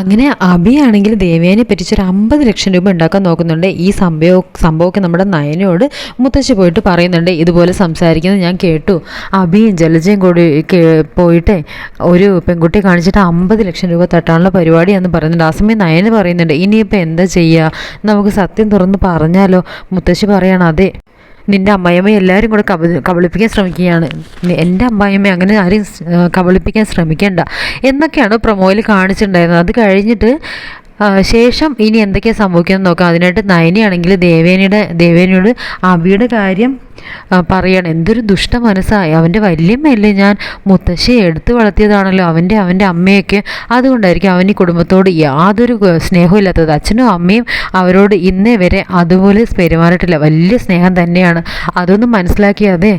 അങ്ങനെ അഭിയാണെങ്കിൽ ദേവേനെ പറ്റിച്ചൊരു അമ്പത് ലക്ഷം രൂപ ഉണ്ടാക്കാൻ നോക്കുന്നുണ്ട്. ഈ സംഭവം സംഭവമൊക്കെ നമ്മുടെ നയനോട് മുത്തശ്ശി പോയിട്ട് പറയുന്നുണ്ട്. ഇതുപോലെ സംസാരിക്കുന്നത് ഞാൻ കേട്ടു. അഭിയും ജലജയും കൂടി പോയിട്ട് ഒരു പെൺകുട്ടിയെ കാണിച്ചിട്ട് അമ്പത് ലക്ഷം രൂപ തട്ടാനുള്ള പരിപാടിയാന്ന് പറയുന്നുണ്ട്. ആ സമയം നയന് പറയുന്നുണ്ട് ഇനിയിപ്പോൾ എന്താ ചെയ്യുക നമുക്ക് സത്യം തുറന്ന് പറഞ്ഞാലോ? മുത്തശ്ശി പറയണം അതെ. നിന്റെ അമ്മായിമ്മ എല്ലാവരും കൂടെ കബ കബളിപ്പിക്കാൻ ശ്രമിക്കുകയാണ്. എന്റെ അമ്മായിയമ്മ അങ്ങനെ ആരെയും കബളിപ്പിക്കാൻ ശ്രമിക്കേണ്ട. എന്നൊക്കെയാണ് പ്രൊമോയിൽ കാണിച്ചിട്ടുണ്ടായിരുന്നത്. അത് കഴിഞ്ഞിട്ട് ശേഷം ഇനി എന്തൊക്കെയാണ് സംഭവിക്കുന്നത് നോക്കാം. അതിനായിട്ട് നയനിയാണെങ്കിൽ ദേവേനിയുടെ ദേവേനയോട് അവിയുടെ കാര്യം പറയണം എന്തൊരു ദുഷ്ട മനസ്സായി. അവന്റെ വല്യമ്മയല്ലേ ഞാൻ മുത്തശ്ശിയെ എടുത്തു വളർത്തിയതാണല്ലോ. അവന്റെ അവന്റെ അമ്മയൊക്കെ അതുകൊണ്ടായിരിക്കും അവൻ ഈ കുടുംബത്തോട് യാതൊരു സ്നേഹവും ഇല്ലാത്തത് അച്ഛനും അമ്മയും അവരോട് ഇന്നേ വരെ അതുപോലെ പെരുമാറിയിട്ടില്ല. വലിയ സ്നേഹം തന്നെയാണ്. അതൊന്നും മനസ്സിലാക്കിയാതെ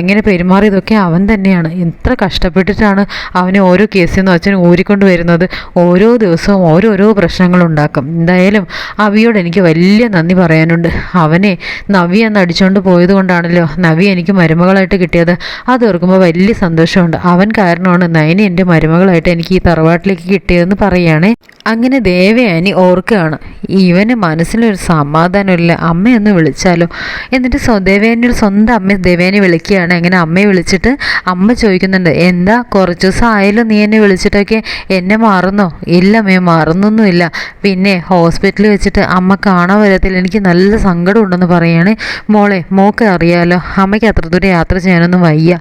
ഇങ്ങനെ പെരുമാറിയതൊക്കെ അവൻ തന്നെയാണ്. എത്ര കഷ്ടപ്പെട്ടിട്ടാണ് അവനെ ഓരോ കേസിൽ നിന്നും അച്ഛൻ ഊരിക്കൊണ്ട് വരുന്നത് ഓരോ ദിവസവും ഓരോരോ പ്രശ്നങ്ങളുണ്ടാക്കും എന്തായാലും അവിയോട് എനിക്ക് വലിയ നന്ദി പറയാനുണ്ട്. അവനെ നവി എന്ന് അടിച്ചുകൊണ്ട് പോയത് കൊണ്ടാണല്ലോ നവി എനിക്ക് മരുമകളായിട്ട് കിട്ടിയത്. അത് ഓർക്കുമ്പോൾ വലിയ സന്തോഷമുണ്ട്. അവൻ കാരണമാണ് നയനി എന്റെ മരുമകളായിട്ട് എനിക്ക് ഈ തറവാട്ടിലേക്ക് കിട്ടിയതെന്ന് പറയുകയാണേ. അങ്ങനെ ദേവയാനി ഓർക്കുകയാണ്. ഇവന് മനസ്സിലൊരു സമാധാനമില്ല. അമ്മയൊന്ന് വിളിച്ചാലോ? എന്നിട്ട് ദേവയാനിയുടെ സ്വന്തം അമ്മ ദേവയാനി വിളിക്കുകയാണ്. അങ്ങനെ അമ്മയെ വിളിച്ചിട്ട് അമ്മ ചോദിക്കുന്നുണ്ട് എന്താ കുറച്ച് ദിവസം ആയാലും നീ എന്നെ വിളിച്ചിട്ടൊക്കെ? എന്നെ മാറുന്നോ? ഇല്ല അമ്മയെ മാറുന്നൊന്നുമില്ല. പിന്നെ ഹോസ്പിറ്റലിൽ വെച്ചിട്ട് അമ്മ കാണാൻ വരത്തില്ല. എനിക്ക് നല്ല സങ്കടമുണ്ടെന്ന് പറയാണ്. മോളെ മോക്ക് അറിയാലോ. അമ്മയ്ക്ക് അത്ര ദൂരം യാത്ര ചെയ്യാനൊന്നും വയ്യ.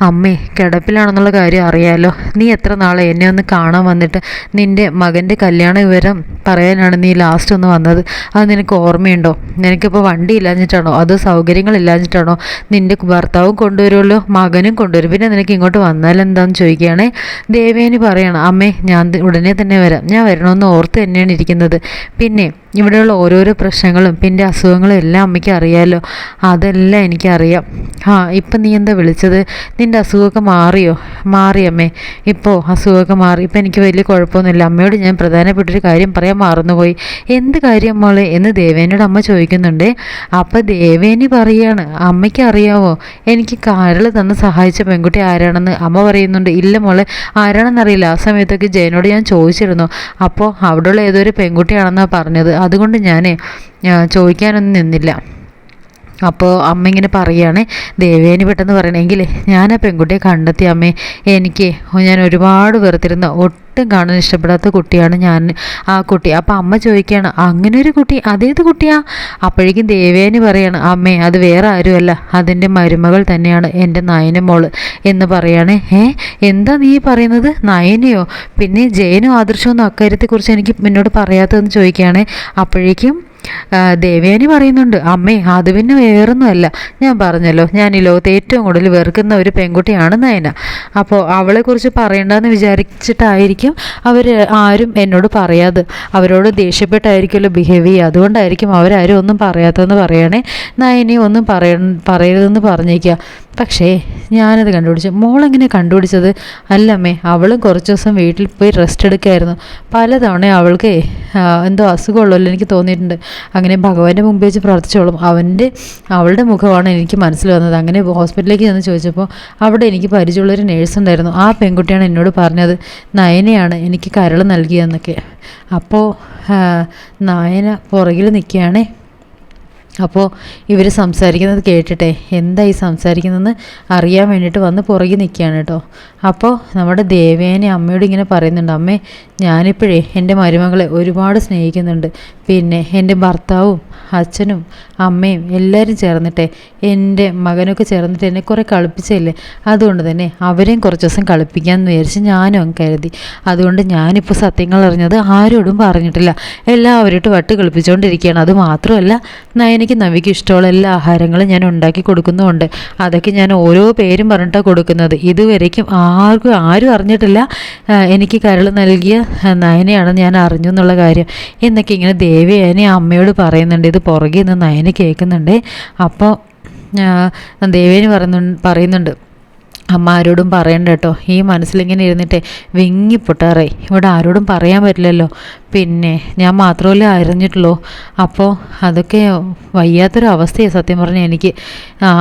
അമ്മേ കിടപ്പിലാണെന്നുള്ള കാര്യം അറിയാലോ. നീ എത്ര നാളെ എന്നെ ഒന്ന് കാണാൻ വന്നിട്ട് നിന്റെ മകന്റെ കല്യാണ വിവരം പറയാനാണ് നീ ലാസ്റ്റ് ഒന്ന് വന്നത്. അത് നിനക്ക് ഓർമ്മയുണ്ടോ? നിനക്കിപ്പോൾ വണ്ടി ഇല്ലാഞ്ഞിട്ടാണോ? അതോ സൗകര്യങ്ങളില്ലാഞ്ഞിട്ടാണോ നിന്റെ ഭർത്താവും കൊണ്ടുവരുമല്ലോ മകനും കൊണ്ടുവരും? പിന്നെ നിനക്ക് ഇങ്ങോട്ട് വന്നാൽ എന്താണെന്ന് ചോദിക്കുകയാണേ? ദേവേനി പറയണം അമ്മേ ഞാൻ ഉടനെ തന്നെ വരാം. ഞാൻ വരണമെന്ന് ഓർത്ത് തന്നെയാണ് ഇരിക്കുന്നത്. പിന്നെ ഇവിടെയുള്ള ഓരോരോ പ്രശ്നങ്ങളും പിന്നെ അസുഖങ്ങളും എല്ലാം അമ്മയ്ക്ക് അറിയാമല്ലോ അതെല്ലാം എനിക്കറിയാം. ആ ഇപ്പം നീ എന്താ വിളിച്ചത്? നിന്റെ അസുഖമൊക്കെ മാറിയോ? മാറി അമ്മേ ഇപ്പോൾ അസുഖമൊക്കെ മാറി. ഇപ്പോൾ എനിക്ക് വലിയ കുഴപ്പമൊന്നുമില്ല. അമ്മയോട് ഞാൻ പ്രധാനപ്പെട്ടൊരു കാര്യം പറയാൻ മറന്നുപോയി. എന്ത് കാര്യം മോളെ? എന്ന് ദേവേനോട് അമ്മ ചോദിക്കുന്നുണ്ട്. അപ്പോൾ ദേവേനി പറയാണ് അമ്മയ്ക്ക് അറിയാവോ? എനിക്ക് കാരൾ തന്ന് സഹായിച്ച പെൺകുട്ടി ആരാണെന്ന്? അമ്മ പറയുന്നുണ്ട് ഇല്ല മോളെ ആരാണെന്നറിയില്ല ആ സമയത്തൊക്കെ ജയനോട് ഞാൻ ചോദിച്ചിരുന്നു. അപ്പോൾ അവിടെയുള്ള ഏതൊരു പെൺകുട്ടിയാണെന്നാണ് പറഞ്ഞത്. അതുകൊണ്ട് ഞാൻ ചോദിക്കാനൊന്നും നിന്നില്ല. അപ്പോൾ അമ്മ ഇങ്ങനെ പറയുകയാണ് ദേവേനി പെട്ടെന്ന് പറയണമെങ്കിൽ ഞാൻ ആ പെൺകുട്ടിയെ കണ്ടെത്തി അമ്മേ. എനിക്ക് ഞാൻ ഒരുപാട് വെറുത്തിരുന്ന ഒട്ടും കാണാൻ ഇഷ്ടപ്പെടാത്ത കുട്ടിയാണ് ഞാൻ ആ കുട്ടി. അപ്പോൾ അമ്മ ചോദിക്കുകയാണ് അങ്ങനെ ഒരു കുട്ടി അതേത് കുട്ടിയാ? അപ്പോഴേക്കും ദേവേനി പറയാണ് അമ്മേ അത് വേറെ ആരുമല്ല. അതിന്റെ മരുമകൾ തന്നെയാണ് എന്റെ നയന മോൾ. എന്ന് പറയാണ് ഏ എന്താ നീ പറയുന്നത്? നയനയോ? പിന്നെ ജയനോ ആദർശമൊന്നും അക്കാര്യത്തെക്കുറിച്ച് എനിക്ക് എന്നോട് പറയാത്തതെന്ന് ചോദിക്കുകയാണ്. അപ്പോഴേക്കും ദേവയാനി പറയുന്നുണ്ട് അമ്മേ അത് പിന്നെ വേറൊന്നുമല്ല. ഞാൻ പറഞ്ഞല്ലോ ഞാൻ ഈ ലോകത്ത് ഏറ്റവും കൂടുതൽ വെറുക്കുന്ന ഒരു പെൺകുട്ടിയാണ് നയന. അപ്പോൾ അവളെക്കുറിച്ച് പറയണ്ടെന്ന് വിചാരിച്ചിട്ടായിരിക്കും അവർ ആരും എന്നോട് പറയാതെ അവരോട് ദേഷ്യപ്പെട്ടായിരിക്കുമല്ലോ ബിഹേവ് ചെയ്യുക. അതുകൊണ്ടായിരിക്കും അവരാരും ഒന്നും പറയാത്തതെന്ന് പറയണേ. നയനി ഒന്നും പറയ പറയരുതെന്ന് പറഞ്ഞേക്കുക. പക്ഷേ ഞാനത് കണ്ടുപിടിച്ചു. മോളെങ്ങനെ കണ്ടുപിടിച്ചത്? അല്ലമ്മേ അവളും കുറച്ച് ദിവസം വീട്ടിൽ പോയി റെസ്റ്റ് എടുക്കായിരുന്നു. പലതവണ അവൾക്ക് എന്തോ അസുഖമുള്ളല്ലോ എനിക്ക് തോന്നിയിട്ടുണ്ട്. അങ്ങനെ ഭഗവാന്റെ മുമ്പ് വെച്ച് പ്രാർത്ഥിച്ചോളും. അവന്റെ അവളുടെ മുഖമാണ് എനിക്ക് മനസ്സിൽ വന്നത്. അങ്ങനെ ഹോസ്പിറ്റലിലേക്ക് ചെന്ന് ചോദിച്ചപ്പോൾ അവിടെ എനിക്ക് പരിചയമുള്ളൊരു നേഴ്സ് ഉണ്ടായിരുന്നു. ആ പെൺകുട്ടിയാണ് എന്നോട് പറഞ്ഞത്. നയനയാണ് എനിക്ക് കരൾ നൽകിയതെന്നൊക്കെ. അപ്പോൾ നയന പുറകിൽ നിൽക്കുകയാണേ അപ്പോൾ ഇവർ സംസാരിക്കുന്നത് കേട്ടിട്ടെ എന്താ ഈ സംസാരിക്കുന്നതെന്ന് അറിയാൻ വേണ്ടിയിട്ട് വന്ന് പുറകെ നിൽക്കുകയാണ് കേട്ടോ. അപ്പോൾ നമ്മുടെ ദേവേനെ അമ്മയോട് ഇങ്ങനെ പറയുന്നുണ്ട് അമ്മേ ഞാനിപ്പോഴേ എന്റെ മരുമകളെ ഒരുപാട് സ്നേഹിക്കുന്നുണ്ട്. പിന്നെ എന്റെ ഭർത്താവും അച്ഛനും അമ്മയും എല്ലാവരും ചേർന്നിട്ടെ എന്റെ മകനൊക്കെ ചേർന്നിട്ട് എന്നെ കുറേ കളിപ്പിച്ചല്ലേ അതുകൊണ്ട് തന്നെ അവരെയും കുറച്ച് ദിവസം കളിപ്പിക്കാമെന്ന് വിചാരിച്ച് ഞാനും അങ്ങ് കരുതി. അതുകൊണ്ട് ഞാനിപ്പോൾ സത്യങ്ങൾ അറിഞ്ഞത് ആരോടും പറഞ്ഞിട്ടില്ല. എല്ലാവരോട്ട് വട്ട് കളിപ്പിച്ചുകൊണ്ടിരിക്കുകയാണ് അത് മാത്രമല്ല നയനയ്ക്ക് നവിക്ക് ഇഷ്ടമുള്ള എല്ലാ ആഹാരങ്ങളും ഞാൻ ഉണ്ടാക്കി കൊടുക്കുന്നുമുണ്ട്. അതൊക്കെ ഞാൻ ഓരോ പേരും പറഞ്ഞിട്ടാണ് കൊടുക്കുന്നത്. ഇതുവരേക്കും ആർക്കും ആരും അറിഞ്ഞിട്ടില്ല എനിക്ക് കരൾ നൽകിയ നയനയാണ് ഞാൻ അറിഞ്ഞു എന്നുള്ള കാര്യം. എന്നൊക്കെ ഇങ്ങനെ ദേവിയേനെ അമ്മയോട് പറയുന്നുണ്ട്. ഇത് പുറകെ നിന്ന് നയന കേൾക്കുന്നുണ്ട്. അപ്പോൾ ദേവേനി പറയുന്നു പറയുന്നുണ്ട്. അമ്മ ആരോടും പറയണ്ട കേട്ടോ ഈ മനസ്സിലിങ്ങനെ ഇരുന്നിട്ടേ വിങ്ങി പൊട്ടാറേ ഇവിടെ ആരോടും പറയാൻ പറ്റില്ലല്ലോ. പിന്നെ ഞാൻ മാത്രമല്ലേ അറിഞ്ഞിട്ടുള്ളൂ. അപ്പോൾ അതൊക്കെ വയ്യാത്തൊരു അവസ്ഥയാണ് സത്യം പറഞ്ഞാൽ എനിക്ക്.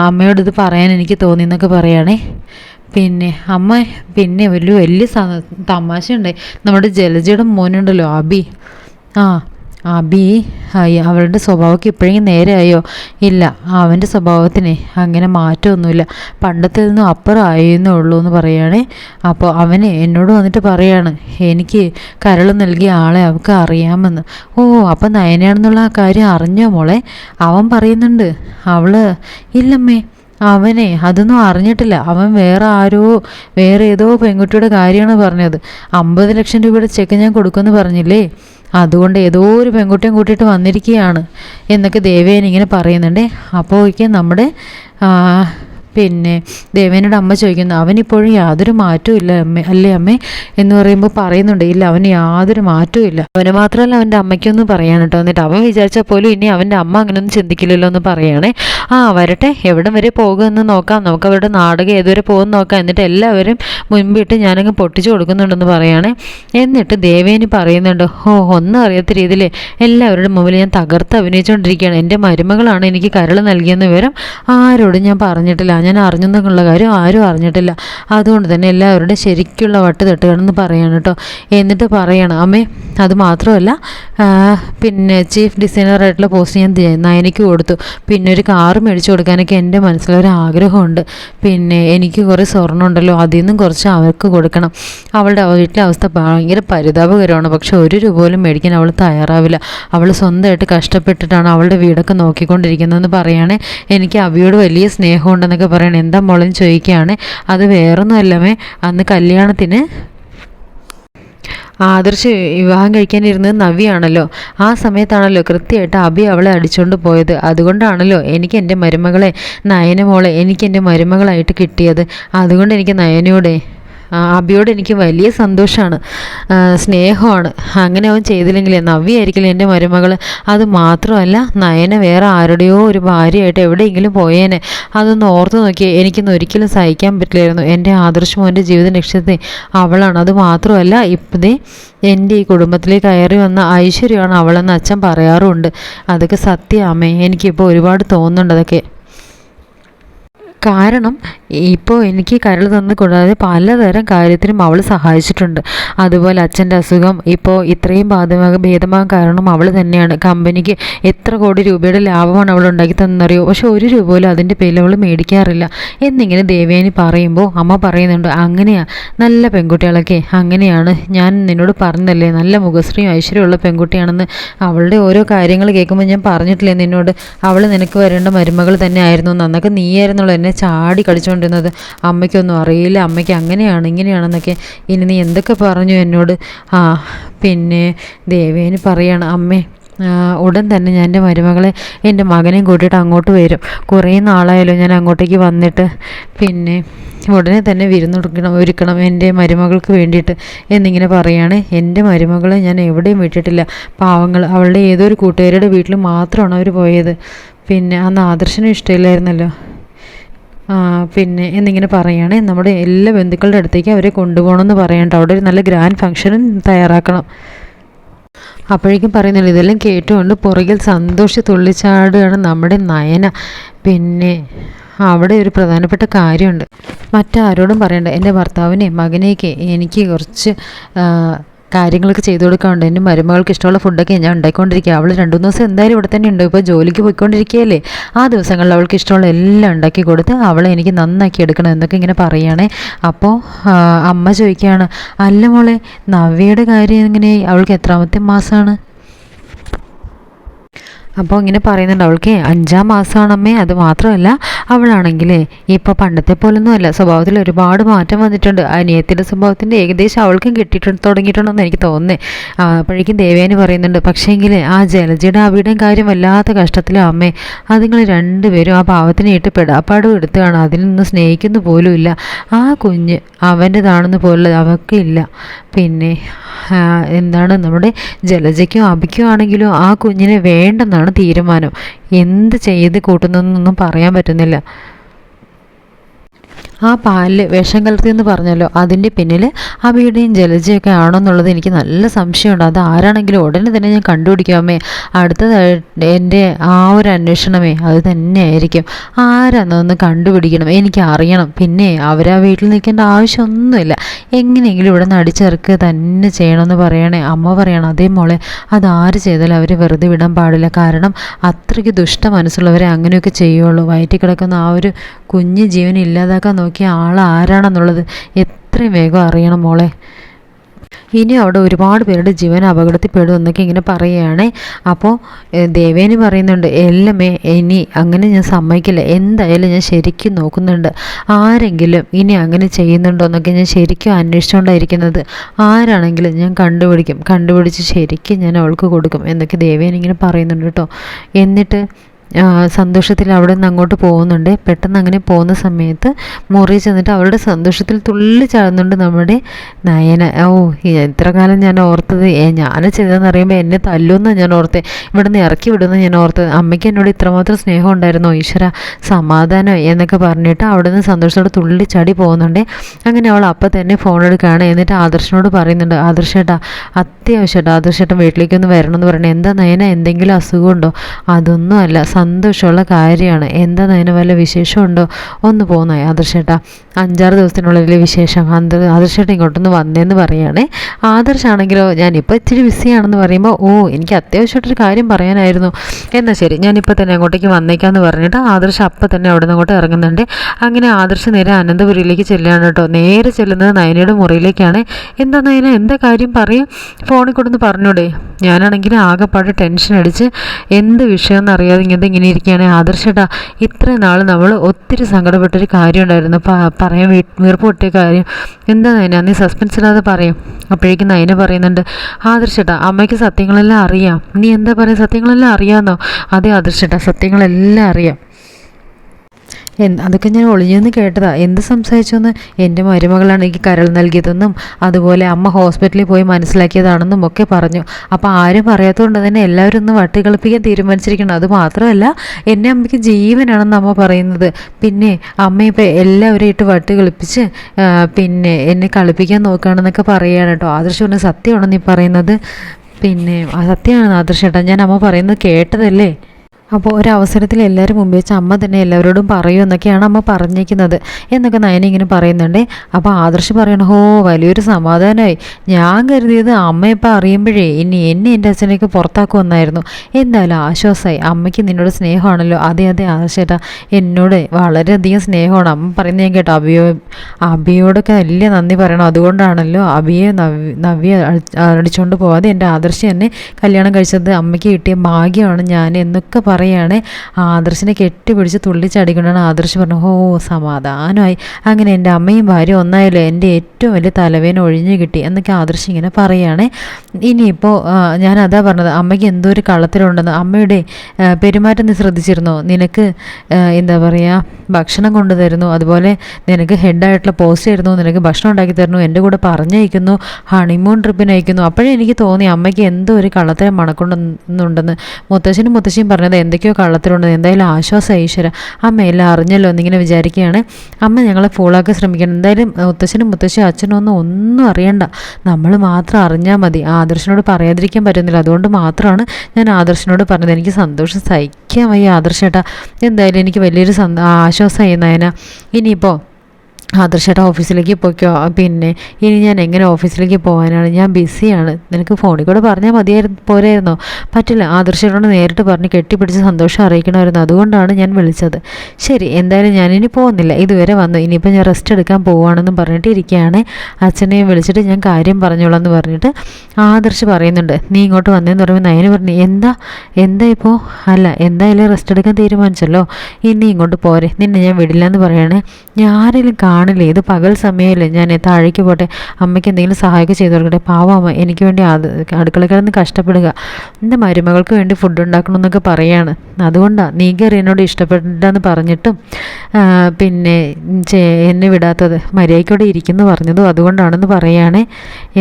അമ്മയോട് ഇത് പറയാൻ എനിക്ക് തോന്നി എന്നൊക്കെ പറയുകയാണേ പിന്നെ അമ്മ പിന്നെ വലിയ വലിയ തമാശ തമാശയുണ്ടായി നമ്മുടെ ജലജയുടെ മോനുണ്ടല്ലോ അബി. ആ അബി ആയി അവളുടെ സ്വഭാവമൊക്കെ ഇപ്പോഴെങ്കിലും നേരെയായോ? ഇല്ല അവന്റെ സ്വഭാവത്തിന് അങ്ങനെ മാറ്റമൊന്നുമില്ല. പണ്ടത്തിൽ നിന്നും അപ്പുറം ആയെന്നേ ഉള്ളൂ എന്ന് പറയുകയാണേ അപ്പോൾ അവന് എന്നോട് വന്നിട്ട് പറയാണ് എനിക്ക് കരൾ നൽകിയ ആളെ അവൾക്ക് അറിയാമെന്ന്. ഓ അപ്പം നയനാണെന്നുള്ള ആ കാര്യം അറിഞ്ഞോ മോളെ? അവൻ പറയുന്നുണ്ട്. അവൾ? ഇല്ലമ്മേ അവനെ അതൊന്നും അറിഞ്ഞിട്ടില്ല. അവൻ വേറെ ആരോ വേറെ ഏതോ പെൺകുട്ടിയുടെ കാര്യമാണ് പറഞ്ഞത്. അമ്പത് ലക്ഷം രൂപയുടെ ചെക്ക് ഞാൻ കൊടുക്കുമെന്ന് പറഞ്ഞില്ലേ? അതുകൊണ്ട് ഏതോ ഒരു പെൺകുട്ടിയും കൂട്ടിയിട്ട് വന്നിരിക്കുകയാണ്. എന്നൊക്കെ ദേവേനിങ്ങനെ പറയുന്നുണ്ടേ. അപ്പോഴേക്കും നമ്മുടെ പിന്നെ ദേവേനോട് അമ്മ ചോദിക്കുന്നു അവനിപ്പോഴും യാതൊരു മാറ്റവും ഇല്ല അമ്മ അല്ലേ അമ്മേ? എന്ന് പറയുമ്പോൾ പറയുന്നുണ്ട് ഇല്ല അവന് യാതൊരു മാറ്റവും ഇല്ല. അവന് മാത്രമല്ല അവന്റെ അമ്മയ്ക്കൊന്നും പറയാൻ കേട്ടോ. എന്നിട്ട് അവൻ വിചാരിച്ചാൽ പോലും ഇനി അവന്റെ അമ്മ അങ്ങനെയൊന്നും ചിന്തിക്കില്ലല്ലോ എന്ന് പറയുകയാണേ. ആ വരട്ടെ എവിടം വരെ പോകുമെന്ന് നോക്കാം. നമുക്ക് അവരുടെ നാടകം ഏതുവരെ പോകുമെന്ന് നോക്കാം. എന്നിട്ട് എല്ലാവരും മുൻപിട്ട് ഞാനങ്ങ് പൊട്ടിച്ചു കൊടുക്കുന്നുണ്ടെന്ന് പറയുകയാണേ. എന്നിട്ട് ദേവേനി പറയുന്നുണ്ട് ഓ ഒന്നും അറിയാത്ത രീതിയിൽ എല്ലാവരുടെ മുമ്പിൽ ഞാൻ തകർത്ത് അഭിനയിച്ചുകൊണ്ടിരിക്കുകയാണ്. എന്റെ മരുമകളാണ് എനിക്ക് കരൾ നൽകിയെന്ന് വിവരം ആരോടും ഞാൻ പറഞ്ഞിട്ടില്ല. ഞാൻ അറിഞ്ഞെന്നുള്ള കാര്യം ആരും അറിഞ്ഞിട്ടില്ല. അതുകൊണ്ട് തന്നെ എല്ലാവരുടെ ശരിക്കുള്ള വട്ട് തട്ടുകയാണെന്ന് പറയണം കേട്ടോ. എന്നിട്ട് പറയണം അമ്മേ അത് മാത്രമല്ല പിന്നെ ചീഫ് ഡിസൈനറായിട്ടുള്ള പോസ്റ്റ് ഞാൻ നയനയ്ക്ക് കൊടുത്തു. പിന്നെ ഒരു കാറ് മേടിച്ചു കൊടുക്കാനൊക്കെ എന്റെ മനസ്സിലൊരു ആഗ്രഹമുണ്ട്. പിന്നെ എനിക്ക് കുറേ സ്വർണം ഉണ്ടല്ലോ അതിൽ നിന്നും കുറച്ച് അവർക്ക് കൊടുക്കണം. അവളുടെ അവ- വീട്ടിലെ അവസ്ഥ ഭയങ്കര പരിതാപകരമാണ്. പക്ഷെ ഒരു രൂപ പോലും മേടിക്കാൻ അവൾ തയ്യാറാവില്ല. അവൾ സ്വന്തമായിട്ട് കഷ്ടപ്പെട്ടിട്ടാണ് അവളുടെ വീടൊക്കെ നോക്കിക്കൊണ്ടിരിക്കുന്നതെന്ന് പറയുകയാണെ എനിക്ക് അവിയോട് വലിയ സ്നേഹമുണ്ടെന്നൊക്കെ പറയണേ എന്താ മോളെന്ന് ചോദിക്കുകയാണ്. അത് വേറൊന്നുമല്ലമേ അന്ന് കല്യാണത്തിന് ആദർശ് വിവാഹം കഴിക്കാനിരുന്നത് നവ്യാണല്ലോ. ആ സമയത്താണല്ലോ കൃത്യമായിട്ട് അബി അവളെ അടിച്ചുകൊണ്ട് പോയത്. അതുകൊണ്ടാണല്ലോ എനിക്ക് എന്റെ മരുമകളെ നയന മോളെ എനിക്ക് എന്റെ മരുമകളായിട്ട് കിട്ടിയത്. അതുകൊണ്ട് എനിക്ക് നയനയോടെ അബിയോട് എനിക്ക് വലിയ സന്തോഷമാണ് സ്നേഹമാണ്. അങ്ങനെ അവൻ ചെയ്തില്ലെങ്കിൽ നവ്യായിരിക്കില്ല എന്റെ മരുമകൾ അത് മാത്രമല്ല നയന വേറെ ആരുടെയോ ഒരു ഭാര്യയായിട്ട് എവിടെയെങ്കിലും പോയേനെ. അതൊന്ന് ഓർത്ത് നോക്കിയേ എനിക്കൊന്നും ഒരിക്കലും സഹിക്കാൻ പറ്റില്ലായിരുന്നു. എന്റെ ആദർശ് എന്റെ ജീവിത ലക്ഷ്യത്തെ അവളാണ്. അത് മാത്രമല്ല ഇപ്പതേ എന്റെ ഈ കുടുംബത്തിലേക്ക് കയറി വന്ന ഐശ്വര്യമാണ് അവളെന്ന് അച്ഛൻ പറയാറുമുണ്ട് അതൊക്കെ സത്യമാമേ എനിക്കിപ്പോൾ ഒരുപാട് തോന്നുന്നുണ്ട് അതൊക്കെ. കാരണം ഇപ്പോൾ എനിക്ക് കരൾ തന്നു കൂടാതെ പലതരം കാര്യത്തിനും അവൾ സഹായിച്ചിട്ടുണ്ട്. അതുപോലെ അച്ഛന്റെ അസുഖം ഇപ്പോൾ ഇത്രയും ബാധക ഭേദമാകാൻ കാരണം അവൾ തന്നെയാണ്. കമ്പനിക്ക് എത്ര കോടി രൂപയുടെ ലാഭമാണ് അവൾ ഉണ്ടാക്കി തന്നറിയോ? പക്ഷെ ഒരു രൂപ പോലും അതിന്റെ പേരിൽ അവൾ മേടിക്കാറില്ല. എന്നിങ്ങനെ ദേവേനി പറയുമ്പോൾ അമ്മ പറയുന്നുണ്ട് അങ്ങനെയാ നല്ല പെൺകുട്ടികളൊക്കെ അങ്ങനെയാണ്. ഞാൻ നിന്നോട് പറഞ്ഞതല്ലേ നല്ല മുഖശ്രീയും ഐശ്വര്യമുള്ള പെൺകുട്ടിയാണെന്ന്. അവളുടെ ഓരോ കാര്യങ്ങൾ കേൾക്കുമ്പോൾ ഞാൻ പറഞ്ഞിട്ടില്ലേ നിന്നോട്? അവൾ നിനക്ക് വരേണ്ട മരുമകൾ തന്നെ ആയിരുന്നു നന്നൊക്കെ നീയായിരുന്നുള്ളൂ എന്നെ ചാടി കളിച്ചുകൊണ്ടിരുന്നത്. അമ്മയ്ക്കൊന്നും അറിയില്ല. അമ്മയ്ക്ക് അങ്ങനെയാണ് ഇങ്ങനെയാണെന്നൊക്കെ. ഇനി നീ എന്തൊക്കെ പറഞ്ഞു എന്നോട്? ആ പിന്നെ ദേവേന് പറയാണ് അമ്മേ ഉടൻ തന്നെ ഞാൻ എന്റെ മരുമകളെ എന്റെ മകനെയും കൂട്ടിയിട്ട് അങ്ങോട്ട് വരും. കുറേ നാളായല്ലോ ഞാൻ അങ്ങോട്ടേക്ക് വന്നിട്ട്. പിന്നെ ഉടനെ തന്നെ വിരുന്നൊടുക്കണം ഒരുക്കണം എന്റെ മരുമകൾക്ക് വേണ്ടിയിട്ട്. എന്നിങ്ങനെ പറയാണ് എന്റെ മരുമകളെ ഞാൻ എവിടെയും വിട്ടിട്ടില്ല. പാവങ്ങൾ അവളുടെ ഏതൊരു കൂട്ടുകാരുടെ വീട്ടിൽ മാത്രമാണ് അവർ പോയത്. പിന്നെ അന്ന് ആദർശനും ഇഷ്ടമില്ലായിരുന്നല്ലോ. പിന്നെ എന്നിങ്ങനെ പറയുകയാണെങ്കിൽ നമ്മുടെ എല്ലാ ബന്ധുക്കളുടെ അടുത്തേക്ക് അവരെ കൊണ്ടുപോകണമെന്ന് പറയണ്ട. അവിടെ ഒരു നല്ല ഗ്രാൻഡ് ഫംഗ്ഷനും തയ്യാറാക്കണം. അപ്പോഴേക്കും പറയുന്നില്ല ഇതെല്ലാം കേട്ടുകൊണ്ട് പുറകിൽ സന്തോഷി തുള്ളിച്ചാടുകയാണ് നമ്മുടെ നയന. പിന്നെ അവിടെ ഒരു പ്രധാനപ്പെട്ട കാര്യമുണ്ട്. മറ്റാരോടും പറയണ്ട എന്റെ ഭർത്താവിനെ മകനേക്ക് എനിക്ക് കുറച്ച് കാര്യങ്ങളൊക്കെ ചെയ്തു കൊടുക്കാറുണ്ട്. എന്റെ മരുമകൾക്ക് ഇഷ്ടമുള്ള ഫുഡൊക്കെ ഞാൻ ഉണ്ടാക്കിക്കൊണ്ടിരിക്കുക അവൾ രണ്ടു മൂന്ന് ദിവസം എന്തായാലും ഇവിടെ തന്നെ ഉണ്ട്. ഇപ്പോൾ ജോലിക്ക് പോയിക്കൊണ്ടിരിക്കുകയല്ലേ. ആ ദിവസങ്ങളിൽ അവൾക്ക് ഇഷ്ടമുള്ള എല്ലാം ഉണ്ടാക്കി കൊടുത്ത് അവളെ എനിക്ക് നന്നാക്കി എടുക്കണം എന്നൊക്കെ ഇങ്ങനെ പറയുകയാണേ. അപ്പോൾ അമ്മ ചോദിക്കുകയാണ് അല്ല മോളെ നവ്യയുടെ കാര്യം എങ്ങനെ? അവൾക്ക് എത്രാമത്തെ മാസമാണ് അപ്പോൾ ഇങ്ങനെ പറയുന്നുണ്ട്. അവൾക്ക് അഞ്ചാം മാസമാണ് അമ്മേ. അത് മാത്രമല്ല അവളാണെങ്കിൽ ഇപ്പോൾ പണ്ടത്തെ പോലൊന്നും അല്ല. സ്വഭാവത്തിൽ ഒരുപാട് മാറ്റം വന്നിട്ടുണ്ട്. അനിയത്തിന്റെ സ്വഭാവത്തിന്റെ ഏകദേശം അവൾക്കും കിട്ടിയിട്ട് തുടങ്ങിയിട്ടുണ്ടെന്ന് എനിക്ക് തോന്നുന്നേ. അപ്പോഴേക്കും ദേവയാനി പറയുന്നുണ്ട് പക്ഷേങ്കിൽ ആ ജലജയുടെ അവിടെയും കാര്യം വല്ലാത്ത കഷ്ടത്തിലും അമ്മേ. അത് നിങ്ങൾ രണ്ടുപേരും ആ പാവത്തിനെ ഇട്ട് പെടാപ്പാടും എടുത്തുകയാണ് അതിൽ നിന്ന് സ്നേഹിക്കുന്നു പോലും ഇല്ല. ആ കുഞ്ഞ് അവന്റെതാണെന്ന് പോലുള്ളത് അവൾക്കില്ല പിന്നെ എന്താണ് നമ്മുടെ ജലജയ്ക്കും അബിക്കും ആണെങ്കിലും ആ കുഞ്ഞിനെ വേണ്ടെന്നാണ് തീരുമാനം. എന്ത് ചെയ്ത് കൂട്ടുന്നതെന്നൊന്നും പറയാൻ പറ്റുന്നില്ല. ആ പാലിൽ വിഷം കലർത്തിയെന്ന് പറഞ്ഞല്ലോ. അതിന്റെ പിന്നിൽ അബിയുടെയും ജലജയൊക്കെ ആണോ എന്നുള്ളത് എനിക്ക് നല്ല സംശയമുണ്ട്. അത് ആരാണെങ്കിലും ഉടനെ തന്നെ ഞാൻ കണ്ടുപിടിക്കാമേ. അടുത്തതായിട്ട് എന്റെ ആ ഒരു അന്വേഷണമേ അത് തന്നെ ആയിരിക്കും ആരാന്നൊന്ന് കണ്ടുപിടിക്കണം. എനിക്ക് അറിയണം പിന്നെ അവരാ വീട്ടിൽ നിൽക്കേണ്ട ആവശ്യമൊന്നുമില്ല. എങ്ങനെയെങ്കിലും ഇവിടെ നിന്ന് അടിച്ചിറക്കുക തന്നെ ചെയ്യണമെന്ന് പറയണേ. അമ്മ പറയണം അതേ മോളെ അതാര് ചെയ്താലും അവർ വെറുതെ വിടാൻ പാടില്ല. കാരണം അത്രയ്ക്ക് ദുഷ്ട മനസ്സുള്ളവരെ അങ്ങനെയൊക്കെ ചെയ്യുള്ളൂ. വയറ്റിൽ കിടക്കുന്ന ആ ഒരു കുഞ്ഞ് ജീവൻ ഇല്ലാതാക്കാൻ നോക്കിയ ആൾ ആരാണെന്നുള്ളത് എത്രയും വേഗം അറിയണം മോളെ. ഇനി അവിടെ ഒരുപാട് പേരുടെ ജീവൻ അപകടത്തിൽപ്പെടും എന്നൊക്കെ ഇങ്ങനെ പറയുകയാണേ. അപ്പോൾ ദേവേനി പറയുന്നുണ്ട് എല്ലാമേ ഇനി അങ്ങനെ ഞാൻ സമ്മതിക്കില്ല. എന്തായാലും ഞാൻ ശരിക്കും നോക്കുന്നുണ്ട്. ആരെങ്കിലും ഇനി അങ്ങനെ ചെയ്യുന്നുണ്ടോ എന്നൊക്കെ ഞാൻ ശരിക്കും അന്വേഷിച്ചുകൊണ്ടായിരിക്കുന്നത്. ആരാണെങ്കിലും ഞാൻ കണ്ടുപിടിക്കും. കണ്ടുപിടിച്ച് ശരിക്കും ഞാൻ അവൾക്ക് കൊടുക്കും എന്നൊക്കെ ദേവേനി ഇങ്ങനെ പറയുന്നുണ്ട് കേട്ടോ. എന്നിട്ട് സന്തോഷത്തിൽ അവിടെ നിന്ന് അങ്ങോട്ട് പോകുന്നുണ്ട്. പെട്ടെന്ന് അങ്ങനെ പോകുന്ന സമയത്ത് മുറി ചെന്നിട്ട് അവളുടെ സന്തോഷത്തിൽ തുള്ളി ചാടുന്നുണ്ട് നമ്മുടെ നയന. ഓ എത്ര കാലം ഞാൻ ഓർത്തത്? ഞാൻ ചെയ്തതെന്ന് അറിയുമ്പോൾ എന്നെ തല്ലുമെന്ന് ഞാൻ ഓർത്തേ. ഇവിടെ നിന്ന് ഇറക്കി വിടുമെന്ന് ഞാൻ ഓർത്തത്. അമ്മയ്ക്ക് എന്നോട് ഇത്രമാത്രം സ്നേഹം ഉണ്ടായിരുന്നു? ഈശ്വര സമാധാനം എന്നൊക്കെ പറഞ്ഞിട്ട് അവിടെ നിന്ന് സന്തോഷത്തോടെ തുള്ളി ചാടി പോകുന്നുണ്ട്. അങ്ങനെ അവൾ അപ്പം തന്നെ ഫോൺ എടുക്കുകയാണ്. എന്നിട്ട് ആദർശനോട് പറയുന്നുണ്ട് ആദർശേട്ടാ അത്യാവശ്യമായിട്ട് ആദർശേട്ടൻ വീട്ടിലേക്കൊന്ന് വരണമെന്ന് പറയണേ എന്താ നയന എന്തെങ്കിലും അസുഖമുണ്ടോ? അതൊന്നും അല്ല. സന്തോഷമുള്ള കാര്യമാണ്. എന്താണ് അതിന് വല്ല വിശേഷമുണ്ടോ? ഒന്ന് പോകുന്ന ആദർശേട്ടാ. അഞ്ചാറ് ദിവസത്തിനുള്ളിൽ വിശേഷം? ആദർശേട്ട ആദർശേട്ടൻ ഇങ്ങോട്ടൊന്ന് വന്നേന്ന് പറയുകയാണേ ആദർശാണെങ്കിലോ ഞാനിപ്പോൾ ഇച്ചിരി ബിസിയാണെന്ന് പറയുമ്പോൾ ഓ എനിക്ക് അത്യാവശ്യമായിട്ടൊരു കാര്യം പറയാനായിരുന്നു. എന്നാൽ ശരി ഞാനിപ്പോൾ തന്നെ അങ്ങോട്ടേക്ക് വന്നേക്കാമെന്ന് പറഞ്ഞിട്ട് ആദർശ് അപ്പം തന്നെ അവിടെ നിന്ന് അങ്ങോട്ട് ഇറങ്ങുന്നുണ്ട്. അങ്ങനെ ആദർശ് നേരെ അനന്തപുരിയിലേക്ക് ചെല്ലുകയാണ് കേട്ടോ. നേരെ ചെല്ലുന്നത് നയനയുടെ മുറിയിലേക്കാണ്. എന്താ നയന എന്താ കാര്യം പറയും? ഫോണിൽ കൊടുന്ന് പറഞ്ഞൂടെ? ഞാനാണെങ്കിൽ ആകെപ്പാട് ടെൻഷൻ അടിച്ച് എന്ത് വിഷയമെന്ന് അറിയാതെ ഇങ്ങനത്തെ ഇങ്ങനെ ഇരിക്കുകയാണ്. ആദർശട്ടാ ഇത്രയും നാൾ നമ്മൾ ഒത്തിരി സങ്കടപ്പെട്ടൊരു കാര്യം ഉണ്ടായിരുന്നു പറയാൻ വീർപ്പ് പൊട്ടിയ കാര്യം. എന്താ നയന നീ സസ്പെൻസ് പറയും. അപ്പോഴേക്കും നയന പറയുന്നുണ്ട് ആദർശട്ടാ അമ്മയ്ക്ക് സത്യങ്ങളെല്ലാം അറിയാം. നീ എന്താ പറയുക സത്യങ്ങളെല്ലാം അറിയാമെന്നോ അതെ ആദർശട്ടാ സത്യങ്ങളെല്ലാം അറിയാം. അതൊക്കെ ഞാൻ ഒളിഞ്ഞെന്ന് കേട്ടതാ. എന്ത് സംസാരിച്ചെന്ന്? എന്റെ മരുമകളാണ് എനിക്ക് കരൾ നൽകിയതെന്നും അതുപോലെ അമ്മ ഹോസ്പിറ്റലിൽ പോയി മനസ്സിലാക്കിയതാണെന്നും ഒക്കെ പറഞ്ഞു. അപ്പോൾ ആരും അറിയാത്തതുകൊണ്ട് തന്നെ എല്ലാവരും ഒന്ന് വട്ടി കളിപ്പിക്കാൻ തീരുമാനിച്ചിരിക്കണം അത് മാത്രമല്ല എന്റെ അമ്മയ്ക്ക് ജീവനാണെന്ന് അമ്മ പറയുന്നത്. പിന്നെ അമ്മ ഇപ്പോൾ എല്ലാവരും ഇട്ട് വട്ടി കളിപ്പിച്ച് പിന്നെ എന്നെ കളിപ്പിക്കാൻ നോക്കുകയാണെന്നൊക്കെ പറയുകയാണ് കേട്ടോ. ആദർശം സത്യമാണെന്ന് നീ പറയുന്നത്? പിന്നെ സത്യമാണ് ആദർശേട്ടാ ഞാൻ അമ്മ പറയുന്നത് കേട്ടതല്ലേ? അപ്പോൾ ഒരവസരത്തിൽ എല്ലാവരും മുമ്പ് വെച്ച് അമ്മ തന്നെ എല്ലാവരോടും പറയൂ എന്നൊക്കെയാണ് അമ്മ പറഞ്ഞേക്കുന്നത് എന്നൊക്കെ നയന ഇങ്ങനെ പറയുന്നുണ്ട്. അപ്പോൾ ആദർശ് പറയണം ഹോ വലിയൊരു സമാധാനമായി. ഞാൻ കരുതിയത് അമ്മ ഇപ്പം അറിയുമ്പോഴേ ഇനി എന്നെ എന്റെ അച്ഛനേക്ക് പുറത്താക്കുമെന്നായിരുന്നു. എന്തായാലും ആശ്വാസമായി. അമ്മയ്ക്ക് നിന്നോട് സ്നേഹമാണല്ലോ. അതെ അതെ ആദർശേട്ടാ എന്നോട് വളരെയധികം സ്നേഹമാണ്. അമ്മ പറയുന്നത് ഞാൻ കേട്ടോ. അബിയോ അബിയോടൊക്കെ വലിയ നന്ദി പറയണം. അതുകൊണ്ടാണല്ലോ അബിയെ നവ്യ നവ്യ അടിച്ചുകൊണ്ട് പോവാതെ എന്റെ ആദർശ് എന്നെ കല്യാണം കഴിച്ചത്. അമ്മയ്ക്ക് കിട്ടിയ ഭാഗ്യമാണ് ഞാൻ എന്നൊക്കെ പറയുകയാണ് ആദർശിനെ കെട്ടിപ്പിടിച്ച് തുള്ളിച്ചടിക്കൊണ്ടാണ് ആദർശ് പറഞ്ഞു ഓ സമാധാനമായി. അങ്ങനെ എന്റെ അമ്മയും ഭാര്യ ഒന്നായാലും എന്റെ ഏറ്റവും വലിയ തലവേന ഒഴിഞ്ഞു കിട്ടി എന്നൊക്കെ ആദർശ് ഇങ്ങനെ പറയുകയാണ്. ഇനിയിപ്പോൾ ഞാൻ അതാ പറഞ്ഞത് അമ്മയ്ക്ക് എന്തോ ഒരു കളത്തിലുണ്ടെന്ന് അമ്മയുടെ പെരുമാറ്റം നീ ശ്രദ്ധിച്ചിരുന്നോ? നിനക്ക് എന്താ പറയുക ഭക്ഷണം കൊണ്ടുതരുന്നു അതുപോലെ നിനക്ക് ഹെഡായിട്ടുള്ള പോസ്റ്റ് തരുന്നു നിനക്ക് ഭക്ഷണം ഉണ്ടാക്കി തരുന്നു എന്റെ കൂടെ പറഞ്ഞയക്കുന്നു ഹണിമൂൺ ട്രിപ്പിന് അയക്കുന്നു. അപ്പോഴേ എനിക്ക് തോന്നി അമ്മയ്ക്ക് എന്തോ ഒരു കള്ളത്തരം മണക്കൊണ്ടുണ്ടെന്ന് മുത്തശ്ശനും മുത്തശ്ശിയും പറഞ്ഞത് എന്തൊക്കെയോ കള്ളത്തിലുണ്ട്. എന്തായാലും ആശ്വാസം ഈശ്വര. അമ്മ എല്ലാം അറിഞ്ഞല്ലോ എന്നിങ്ങനെ വിചാരിക്കുകയാണ്. അമ്മ ഞങ്ങളെ ഫോളാക്കാൻ ശ്രമിക്കണം. എന്തായാലും മുത്തശ്ശനും മുത്തശ്ശനും അച്ഛനും ഒന്നും ഒന്നും അറിയണ്ട. നമ്മൾ മാത്രം അറിഞ്ഞാൽ മതി. ആദർശനോട് പറയാതിരിക്കാൻ പറ്റുന്നില്ല. അതുകൊണ്ട് മാത്രമാണ് ഞാൻ ആദർശനോട് പറഞ്ഞത്. എനിക്ക് സന്തോഷം സഹിക്കാൻ വയ്യ ആദർശേട്ടാ. എന്തായാലും എനിക്ക് വലിയൊരു ആശ്വാസമായി നയന. ഇനിയിപ്പോൾ ആദർശയുടെ ഓഫീസിലേക്ക് പോയിക്കോ. പിന്നെ ഇനി ഞാൻ എങ്ങനെ ഓഫീസിലേക്ക് പോകാനാണ്? ഞാൻ ബിസിയാണ്. നിനക്ക് ഫോണിൽ കൂടെ പറഞ്ഞാൽ മതിയായിരുന്നു പോരായിരുന്നോ? പറ്റില്ല. ആദർശേട്ടോട് നേരിട്ട് പറഞ്ഞ് കെട്ടിപ്പിടിച്ച് സന്തോഷം അറിയിക്കണമായിരുന്നു. അതുകൊണ്ടാണ് ഞാൻ വിളിച്ചത്. ശരി എന്തായാലും ഞാൻ ഇനി പോകുന്നില്ല. ഇതുവരെ വന്നു. ഇനിയിപ്പോൾ ഞാൻ റെസ്റ്റ് എടുക്കാൻ പോവുകയാണെന്നും പറഞ്ഞിട്ട് ഇരിക്കുകയാണ്. അച്ഛനെയും വിളിച്ചിട്ട് ഞാൻ കാര്യം പറഞ്ഞോളാം എന്ന് പറഞ്ഞിട്ട് ആദർശ് പറയുന്നുണ്ട്. നീ ഇങ്ങോട്ട് വന്നതെന്ന് പറയുമ്പോൾ നയന് പറഞ്ഞു എന്താ? എന്താ ഇപ്പോൾ അല്ല എന്തായാലും റെസ്റ്റ് എടുക്കാൻ തീരുമാനിച്ചല്ലോ. ഇനി ഇങ്ങോട്ട് പോരെ. നിന്നെ ഞാൻ വിടില്ല എന്ന് പറയുകയാണ് ഞാരെങ്കിലും കാണില്ലേ? ഇത് പകൽ സമയമല്ലേ ഞാൻ താഴേക്ക് പോട്ടെ. അമ്മയ്ക്ക് എന്തെങ്കിലും സഹായമൊക്കെ ചെയ്തു കൊടുക്കട്ടെ. പാവമ്മ എനിക്ക് വേണ്ടി അത് കിടന്ന് കഷ്ടപ്പെടുക. എന്റെ മരുമകൾക്ക് വേണ്ടി ഫുഡ് ഉണ്ടാക്കണമെന്നൊക്കെ പറയാണ്. അതുകൊണ്ടാണ് നീ കയറി എന്നോട് ഇഷ്ടപ്പെട്ടില്ലെന്ന് പറഞ്ഞിട്ടും പിന്നെ എന്നെ വിടാത്തത്. മര്യാദയ്ക്കോടെ ഇരിക്കുന്നു പറഞ്ഞതും അതുകൊണ്ടാണെന്ന് പറയുകയാണേ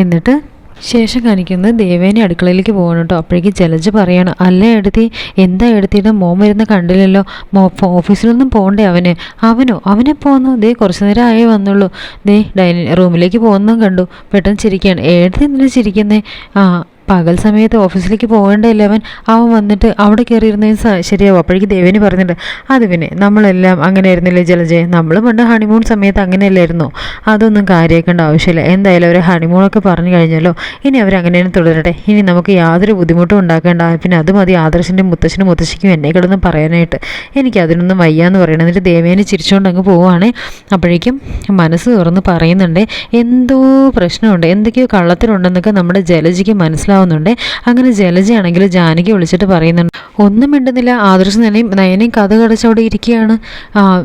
എന്നിട്ട് ശേഷം കാണിക്കുന്നത് ദേവേനെ അടുക്കളയിലേക്ക് പോകണം കേട്ടോ. അപ്പോഴേക്ക് ജലജ പറയാണ് അല്ല എടുത്തി എന്താ എടുത്തിട്ട് മോൻ വരുന്ന കണ്ടില്ലല്ലോ. മോ ഓഫീസിലൊന്നും പോകണ്ടേ അവന്? അവനോ? അവനെ പോന്നു. ദേ കുറച്ച് നേരം ആയേ വന്നുള്ളൂ. ദേ ഡൈനിങ് റൂമിലേക്ക് പോകുന്നതും കണ്ടു. പെട്ടെന്ന് ചിരിക്കുകയാണ്. എടുത്ത് എന്തിനാ ചിരിക്കുന്നേ? ആ പകൽ സമയത്ത് ഓഫീസിലേക്ക് പോകേണ്ടതല്ലേ അവൻ അവൻ വന്നിട്ട് അവിടെ കയറിയിരുന്നതിന് ശരിയാവും. അപ്പോഴേക്ക് ദേവന് പറഞ്ഞിട്ട് അത് പിന്നെ നമ്മളെല്ലാം അങ്ങനെ ആയിരുന്നില്ലേ ജലജയ? നമ്മൾ പണ്ട് ഹണിമൂൺ സമയത്ത് അങ്ങനെയല്ലായിരുന്നു? അതൊന്നും കാര്യമാക്കേണ്ട ആവശ്യമില്ല. എന്തായാലും അവർ ഹണിമൂണൊക്കെ പറഞ്ഞു കഴിഞ്ഞല്ലോ. ഇനി അവരങ്ങനെ തന്നെ തുടരട്ടെ. ഇനി നമുക്ക് യാതൊരു ബുദ്ധിമുട്ടും ഉണ്ടാക്കേണ്ട. പിന്നെ അത് മതി ആദർശന്റെ മുത്തശ്ശനും മുത്തശ്ശിക്കും എന്നെ കിടന്ന് പറയാനായിട്ട്. എനിക്ക് അതിനൊന്നും വയ്യാന്ന് പറയണം. എന്നിട്ട് ദേവേനെ ചിരിച്ചുകൊണ്ട് അങ്ങ് പോവുകയാണേ അപ്പോഴേക്കും മനസ്സ് തുറന്ന് പറയുന്നുണ്ട് എന്തോ പ്രശ്നമുണ്ട്. എന്തൊക്കെയോ കള്ളത്തിലുണ്ടെന്നൊക്കെ നമ്മുടെ ജലജിക്ക് മനസ്സിലാവുന്നുണ്ട് അങ്ങനെ ജലജയാണെങ്കിൽ ജാനകി വിളിച്ചിട്ട് പറയുന്നുണ്ട് ഒന്നും മിണ്ടുന്നില്ല. ആദർശ നിലയും നയനയും കഥ കടച്ചവിടെ ഇരിക്കുകയാണ്.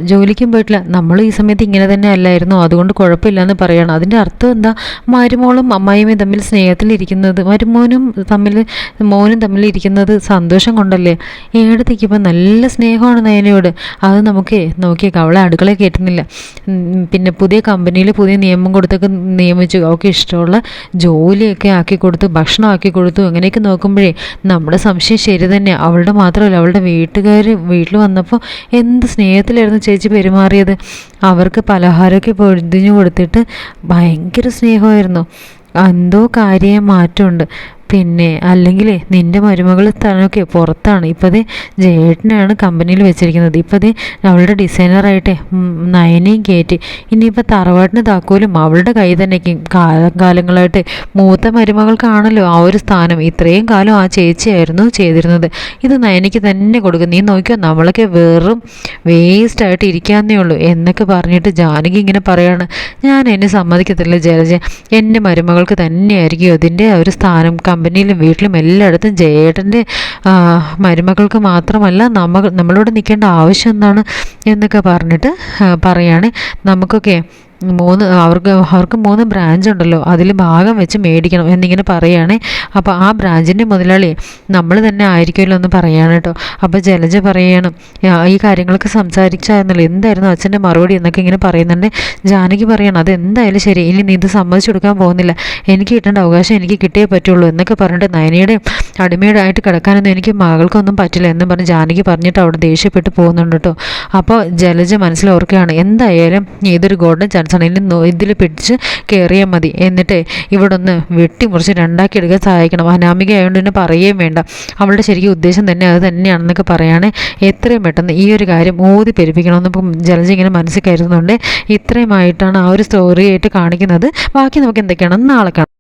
ജോലിക്കും പോയിട്ടില്ല. നമ്മൾ ഈ സമയത്ത് ഇങ്ങനെ തന്നെ അല്ലായിരുന്നു. അതുകൊണ്ട് കുഴപ്പമില്ല എന്ന് പറയണം. അതിന്റെ അർത്ഥം എന്താ? മരുമോളും അമ്മായിമ്മയും തമ്മിൽ സ്നേഹത്തിലിരിക്കുന്നത് മരുമോനും തമ്മിൽ മോനും തമ്മിൽ ഇരിക്കുന്നത് സന്തോഷം കൊണ്ടല്ലേ? ഏടത്തേക്ക് ഇപ്പം നല്ല സ്നേഹമാണ് നയനയോട്. അത് നമുക്ക് നോക്കിയേക്കാം. അവളെ അടുക്കളയിൽ കയറ്റുന്നില്ല. പിന്നെ പുതിയ കമ്പനിയിൽ പുതിയ നിയമം കൊടുത്തൊക്കെ നിയമിച്ചു. അവൾക്ക് ഇഷ്ടമുള്ള ജോലിയൊക്കെ ആക്കി കൊടുത്ത് ഭക്ഷണം കൊടുത്തു. അങ്ങനെയൊക്കെ നോക്കുമ്പോഴേ നമ്മുടെ സംശയം ശരി തന്നെ അവളുടെ മാത്രമല്ല അവളുടെ വീട്ടുകാർ വീട്ടിൽ വന്നപ്പോൾ എന്ത് സ്നേഹത്തിലായിരുന്നു ചേച്ചി പെരുമാറിയത്. അവർക്ക് പലഹാരമൊക്കെ പൊതിഞ്ഞു കൊടുത്തിട്ട് ഭയങ്കര സ്നേഹമായിരുന്നു. എന്തോ കാര്യമായ മാറ്റമുണ്ട്. പിന്നെ അല്ലെങ്കിൽ നിന്റെ മരുമകൾ സ്ഥലമൊക്കെ പുറത്താണ്. ഇപ്പതേ ജയേട്ടനാണ് കമ്പനിയിൽ വെച്ചിരിക്കുന്നത്. ഇപ്പതേ അവളുടെ ഡിസൈനറായിട്ട് നയനയും കയറ്റി ഇനിയിപ്പോൾ തറവാട്ടിന് താക്കോലും അവളുടെ കൈ തന്നെ കാലം കാലങ്ങളായിട്ട് മൂത്ത മരുമകൾക്കാണല്ലോ ആ ഒരു സ്ഥാനം. ഇത്രയും കാലം ആ ചേച്ചിയായിരുന്നു ചെയ്തിരുന്നത്. ഇത് നയനയ്ക്ക് തന്നെ കൊടുക്കും. നീ നോക്കിയോ നമ്മളൊക്കെ വെറും വേസ്റ്റായിട്ട് ഇരിക്കാന്നേ ഉള്ളൂ എന്നൊക്കെ പറഞ്ഞിട്ട് ജാനകി ഇങ്ങനെ പറയാണ്. ഞാൻ എന്നെ സമ്മതിക്കത്തില്ല ജലജ. എന്റെ മരുമകൾക്ക് തന്നെയായിരിക്കും അതിന്റെ ഒരു സ്ഥാനം. കമ്പനിയിലും വീട്ടിലും എല്ലായിടത്തും ജയേട്ടന്റെ മരുമകൾക്ക് മാത്രമല്ല നമ്മൾ നമ്മളോട് നിൽക്കേണ്ട ആവശ്യം എന്താണ് എന്നൊക്കെ പറഞ്ഞിട്ട് പറയുകയാണ് നമുക്കൊക്കെ മൂന്ന് അവർക്ക് അവർക്ക് മൂന്ന് ബ്രാഞ്ച് ഉണ്ടല്ലോ. അതിൽ ഭാഗം വെച്ച് മേടിക്കണം എന്നിങ്ങനെ പറയുകയാണേ. അപ്പോൾ ആ ബ്രാഞ്ചിന്റെ മുതലാളി നമ്മൾ തന്നെ ആയിരിക്കുമല്ലോ എന്ന് പറയാണ് കേട്ടോ അപ്പോൾ ജലജ പറയാണ് ഈ കാര്യങ്ങളൊക്കെ സംസാരിച്ചായിരുന്നല്ലോ എന്തായിരുന്നു അച്ഛന്റെ മറുപടി? എന്നൊക്കെ ഇങ്ങനെ പറയുന്നുണ്ട്. ജാനകി പറയണം അതെന്തായാലും ശരി. ഇനി നീ ഇത് സമ്മതിച്ചു കൊടുക്കാൻ പോകുന്നില്ല. എനിക്ക് കിട്ടേണ്ട അവകാശം എനിക്ക് കിട്ടിയേ പറ്റുള്ളൂ. എന്നൊക്കെ പറഞ്ഞിട്ട് നയനയുടെ അടിമയുടെ ആയിട്ട് കിടക്കാനൊന്നും എനിക്ക് മകൾക്കൊന്നും പറ്റില്ല എന്ന് പറഞ്ഞ് ജാനകി പറഞ്ഞിട്ട് അവിടെ ദേഷ്യപ്പെട്ട് പോകുന്നുണ്ട് കേട്ടോ അപ്പോൾ ജലജ മനസ്സിലോർക്കുകയാണ് എന്തായാലും ഇതൊരു ഗോൾഡൻ ചാൻസ് ആണ് ഇനി ഇതിൽ പിടിച്ച് കയറിയാൽ മതി. എന്നിട്ട് ഇവിടെ ഒന്ന് വെട്ടിമുറിച്ച് രണ്ടാക്കി എടുക്കാൻ സഹായിക്കണം. അനാമിക ആയതുകൊണ്ട് തന്നെ പറയുകയും വേണ്ട. അവളുടെ ശരിക്കും ഉദ്ദേശം തന്നെ അത് തന്നെയാണെന്നൊക്കെ പറയാണ്. എത്രയും പെട്ടെന്ന് ഈ ഒരു കാര്യം ഊതി പെരുപ്പിക്കണമെന്ന് ഇപ്പം ജലജ ഇങ്ങനെ മനസ്സിൽ കരുതുന്നുണ്ട്. ഇത്രയുമായിട്ടാണ് ആ ഒരു സ്റ്റോറി ആയിട്ട് കാണിക്കുന്നത്. ബാക്കി നമുക്ക് എന്തൊക്കെയാണെന്ന് നാളെ കാണാം.